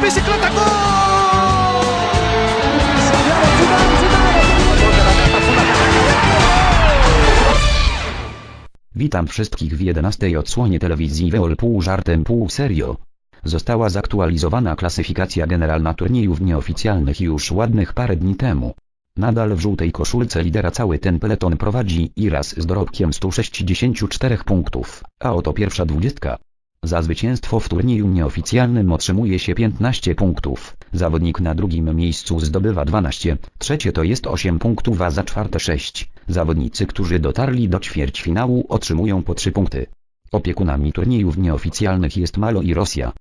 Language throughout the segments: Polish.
de bicicleta, gol! Witam wszystkich w 11 odsłonie telewizji Weol pół żartem pół serio. Została zaktualizowana klasyfikacja generalna turniejów nieoficjalnych już ładnych parę dni temu. Nadal w żółtej koszulce lidera cały ten peleton prowadzi Iras z dorobkiem 164 punktów, a oto pierwsza dwudziestka. Za zwycięstwo w turnieju nieoficjalnym otrzymuje się 15 punktów, zawodnik na drugim miejscu zdobywa 12, trzecie to jest 8 punktów a za czwarte 6. Zawodnicy, którzy dotarli do ćwierćfinału otrzymują po 3 punkty. Opiekunami turniejów nieoficjalnych jest Malo i Rosja.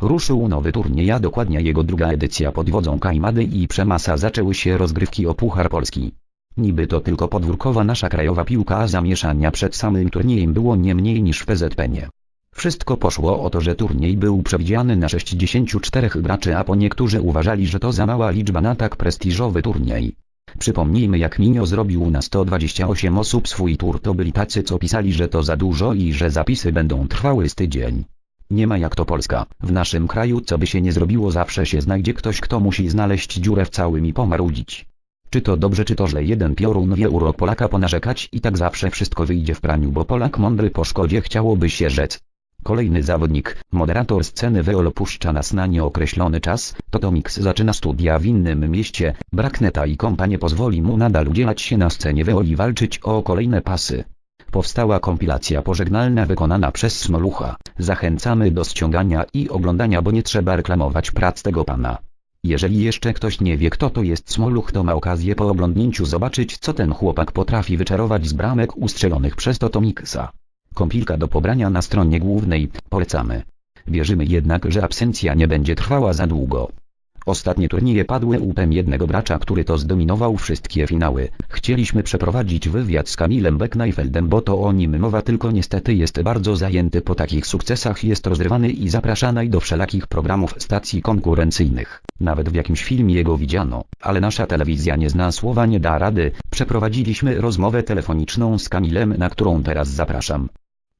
Ruszył nowy turniej, a dokładnie jego druga edycja pod wodzą Kajmady i Przemasa zaczęły się rozgrywki o Puchar Polski. Niby to tylko podwórkowa nasza krajowa piłka, a zamieszania przed samym turniejem było nie mniej niż w PZPN-ie. Wszystko poszło o to, że turniej był przewidziany na 64 graczy, a po niektórzy uważali, że to za mała liczba na tak prestiżowy turniej. Przypomnijmy jak Minio zrobił na 128 osób swój tur to byli tacy co pisali, że to za dużo i że zapisy będą trwały z tydzień. Nie ma jak to Polska, w naszym kraju co by się nie zrobiło zawsze się znajdzie ktoś kto musi znaleźć dziurę w całym i pomarudzić. Czy to dobrze czy to źle jeden piorun wie urok Polaka ponarzekać i tak zawsze wszystko wyjdzie w praniu bo Polak mądry po szkodzie chciałoby się rzec. Kolejny zawodnik, moderator sceny Weol puszcza nas na nieokreślony czas, Totomix zaczyna studia w innym mieście, brak neta i kompa nie pozwoli mu nadal udzielać się na scenie Weol i walczyć o kolejne pasy. Powstała kompilacja pożegnalna wykonana przez Smolucha, zachęcamy do ściągania i oglądania bo nie trzeba reklamować prac tego pana. Jeżeli jeszcze ktoś nie wie kto to jest Smoluch to ma okazję po oglądnięciu zobaczyć co ten chłopak potrafi wyczarować z bramek ustrzelonych przez Totomixa. Kompilka do pobrania na stronie głównej, polecamy. Wierzymy jednak, że absencja nie będzie trwała za długo. Ostatnie turnieje padły łupem jednego gracza, który to zdominował wszystkie finały. Chcieliśmy przeprowadzić wywiad z Kamilem Beckneifeldem, bo to o nim mowa, tylko niestety jest bardzo zajęty po takich sukcesach jest rozrywany i zapraszany do wszelakich programów stacji konkurencyjnych. Nawet w jakimś filmie jego widziano, ale nasza telewizja nie zna słowa nie da rady. Przeprowadziliśmy rozmowę telefoniczną z Kamilem, na którą teraz zapraszam.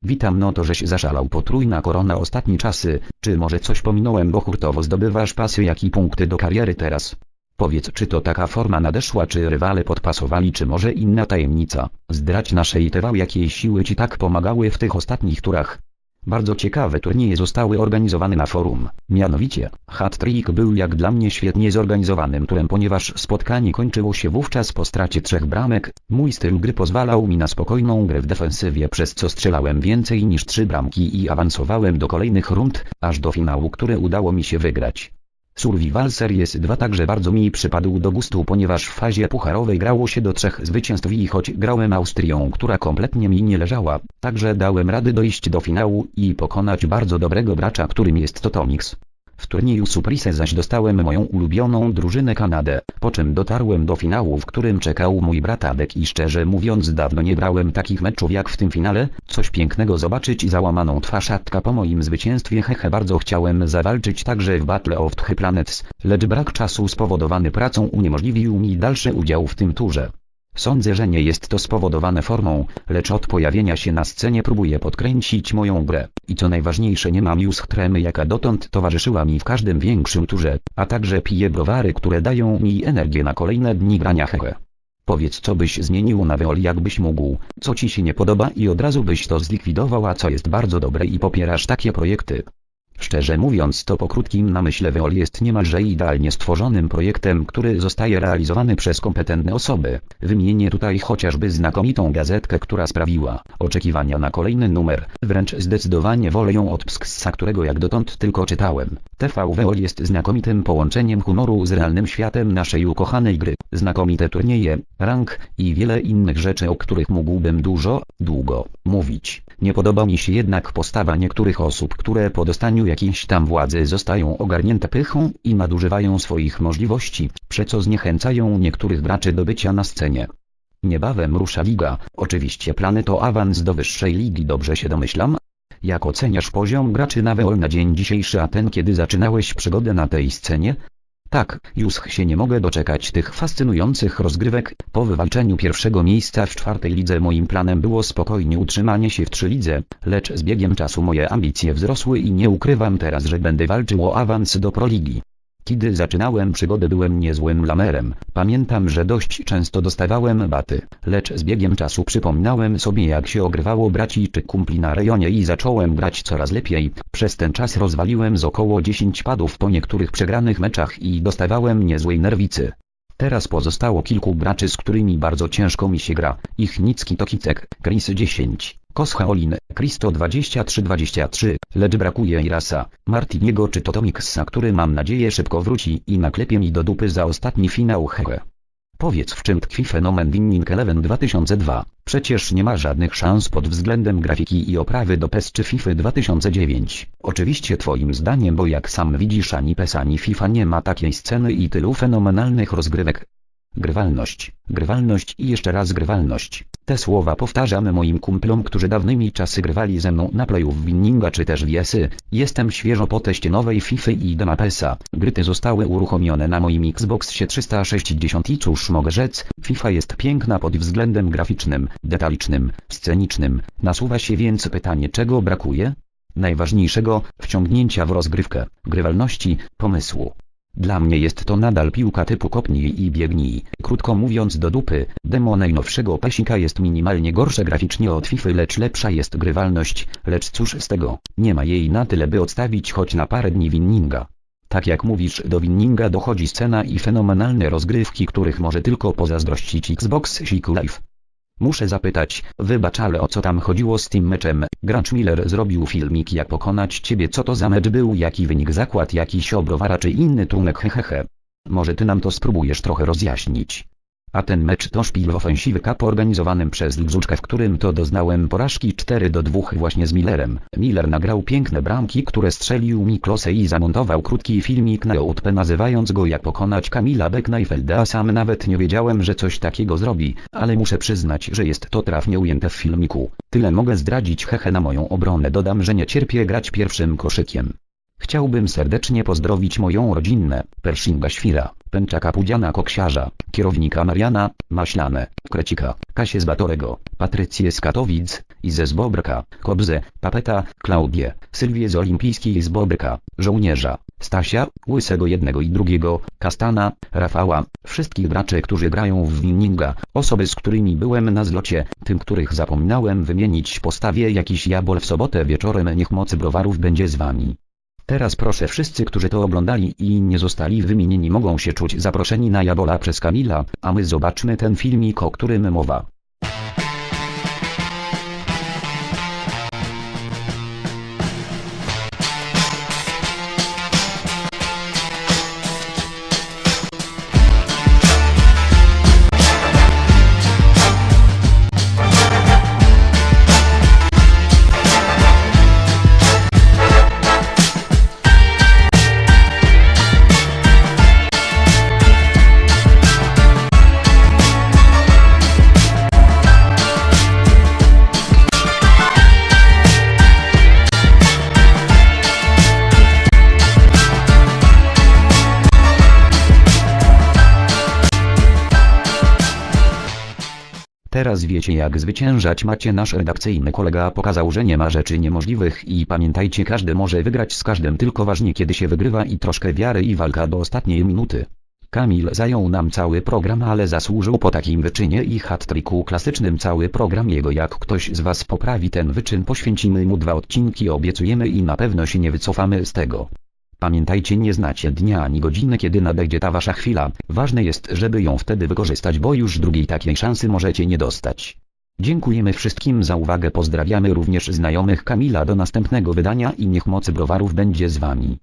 Witam no to żeś zaszalał potrójna korona ostatnie czasy, czy może coś pominąłem bo hurtowo zdobywasz pasy jak i punkty do kariery teraz? Powiedz czy to taka forma nadeszła czy rywale podpasowali czy może inna tajemnica, zdrać naszej TV jakiej siły ci tak pomagały w tych ostatnich turach. Bardzo ciekawe turnieje zostały organizowane na forum, mianowicie, hat-trick był jak dla mnie świetnie zorganizowanym turem ponieważ spotkanie kończyło się wówczas po stracie trzech bramek, mój styl gry pozwalał mi na spokojną grę w defensywie przez co strzelałem więcej niż trzy bramki i awansowałem do kolejnych rund, aż do finału które udało mi się wygrać. Survival Series 2 także bardzo mi przypadł do gustu ponieważ w fazie pucharowej grało się do trzech zwycięstw i choć grałem Austrią która kompletnie mi nie leżała, także dałem rady dojść do finału i pokonać bardzo dobrego gracza którym jest Totomix. W turnieju Surprise zaś dostałem moją ulubioną drużynę Kanadę, po czym dotarłem do finału w którym czekał mój brat Adek i szczerze mówiąc dawno nie brałem takich meczów jak w tym finale, coś pięknego zobaczyć i załamaną twarz Adka po moim zwycięstwie hehe bardzo chciałem zawalczyć także w Battle of the Planets, lecz brak czasu spowodowany pracą uniemożliwił mi dalszy udział w tym turze. Sądzę, że nie jest to spowodowane formą, lecz od pojawienia się na scenie próbuję podkręcić moją grę. I co najważniejsze nie mam już tremy jaka dotąd towarzyszyła mi w każdym większym turze, a także piję browary które dają mi energię na kolejne dni grania hehe. Powiedz co byś zmienił na Weol jakbyś mógł, co ci się nie podoba i od razu byś to zlikwidował a co jest bardzo dobre i popierasz takie projekty. Szczerze mówiąc to po krótkim namyśle Weol jest niemalże idealnie stworzonym projektem, który zostaje realizowany przez kompetentne osoby. Wymienię tutaj chociażby znakomitą gazetkę, która sprawiła oczekiwania na kolejny numer. Wręcz zdecydowanie wolę ją od Psksa, którego jak dotąd tylko czytałem. TV Weol jest znakomitym połączeniem humoru z realnym światem naszej ukochanej gry. Znakomite turnieje, rank i wiele innych rzeczy o których mógłbym dużo, długo mówić. Nie podoba mi się jednak postawa niektórych osób, które po dostaniu jakiejś tam władzy zostają ogarnięte pychą i nadużywają swoich możliwości, przez co zniechęcają niektórych graczy do bycia na scenie. Niebawem rusza liga, oczywiście plany to awans do wyższej ligi dobrze się domyślam? Jak oceniasz poziom graczy na Weol na dzień dzisiejszy a ten kiedy zaczynałeś przygodę na tej scenie? Tak, już się nie mogę doczekać tych fascynujących rozgrywek. Po wywalczeniu pierwszego miejsca w czwartej lidze moim planem było spokojnie utrzymanie się w trzy lidze, lecz z biegiem czasu moje ambicje wzrosły i nie ukrywam teraz, że będę walczył o awans do Proligi. Kiedy zaczynałem przygodę byłem niezłym lamerem, pamiętam, że dość często dostawałem baty, lecz z biegiem czasu przypominałem sobie jak się ogrywało braci czy kumpli na rejonie i zacząłem grać coraz lepiej, przez ten czas rozwaliłem z około 10 padów po niektórych przegranych meczach i dostawałem niezłej nerwicy. Teraz pozostało kilku graczy z którymi bardzo ciężko mi się gra, ich Nicki to Kicek, Chris 10, Koscha Olin, Kristo 2323, lecz brakuje Irasa, Martiniego czy Totomixa, który mam nadzieję szybko wróci i naklepie mi do dupy za ostatni finał hehe. Powiedz w czym tkwi fenomen Winning Eleven 2002, przecież nie ma żadnych szans pod względem grafiki i oprawy do PES czy FIFA 2009. Oczywiście twoim zdaniem bo jak sam widzisz ani PES ani FIFA nie ma takiej sceny i tylu fenomenalnych rozgrywek. Grywalność, grywalność i jeszcze raz grywalność. Te słowa powtarzamy moim kumplom, którzy dawnymi czasy grywali ze mną na playu w Winninga czy też WSy. Jestem świeżo po teście nowej FIFA i dema PESa. Gry te zostały uruchomione na moim Xboxie 360 i cóż mogę rzec, FIFA jest piękna pod względem graficznym, detalicznym, scenicznym. Nasuwa się więc pytanie czego brakuje? Najważniejszego, wciągnięcia w rozgrywkę, grywalności, pomysłu. Dla mnie jest to nadal piłka typu kopnij i biegnij. Krótko mówiąc do dupy, demo najnowszego pesika jest minimalnie gorsze graficznie od FIFA lecz lepsza jest grywalność, lecz cóż z tego, nie ma jej na tyle by odstawić choć na parę dni winninga. Tak jak mówisz do winninga dochodzi scena i fenomenalne rozgrywki których może tylko pozazdrościć Xbox Siku Live. Muszę zapytać, wybacz ale o co tam chodziło z tym meczem, gracz Miller zrobił filmik jak pokonać ciebie. Co to za mecz był? Jaki wynik? Zakład jakiś obrowara czy inny? Trunek hehehe. Może ty nam to spróbujesz trochę rozjaśnić. A ten mecz to szpil w ofensiwy cup organizowanym przez Lgzuczkę w którym to doznałem porażki 4 do 2 właśnie z Millerem. Miller nagrał piękne bramki które strzelił Miklose i zamontował krótki filmik na YouTube nazywając go jak pokonać Kamila Beckneifelda sam nawet nie wiedziałem że coś takiego zrobi, ale muszę przyznać że jest to trafnie ujęte w filmiku. Tyle mogę zdradzić hehe na moją obronę dodam że nie cierpię grać pierwszym koszykiem. Chciałbym serdecznie pozdrowić moją rodzinę, Pershinga Świra, Pęczaka Pudziana Koksiarza, kierownika Mariana, Maślane, Krecika, Kasię z Batorego, Patrycję z Katowic, Izę z Bobrka, Kobzę, Papeta, Klaudię, Sylwię z Olimpijskiej z Bobrka, Żołnierza, Stasia, Łysego jednego i drugiego, Kastana, Rafała, wszystkich graczy którzy grają w Winninga, osoby z którymi byłem na zlocie, tym których zapominałem wymienić postawię jakiś jabol w sobotę wieczorem niech mocy browarów będzie z wami. Teraz proszę wszyscy, którzy to oglądali i nie zostali wymienieni mogą się czuć zaproszeni na Jabola przez Kamila, a my zobaczmy ten filmik o którym mowa. Teraz wiecie jak zwyciężać macie nasz redakcyjny kolega pokazał że nie ma rzeczy niemożliwych i pamiętajcie każdy może wygrać z każdym tylko ważnie kiedy się wygrywa i troszkę wiary i walka do ostatniej minuty. Kamil zajął nam cały program ale zasłużył po takim wyczynie i hat-tricku klasycznym cały program jego jak ktoś z was poprawi ten wyczyn poświęcimy mu dwa odcinki obiecujemy i na pewno się nie wycofamy z tego. Pamiętajcie nie znacie dnia ani godziny kiedy nadejdzie ta wasza chwila, ważne jest żeby ją wtedy wykorzystać bo już drugiej takiej szansy możecie nie dostać. Dziękujemy wszystkim za uwagę pozdrawiamy również znajomych Kamila do następnego wydania i niech mocy browarów będzie z wami.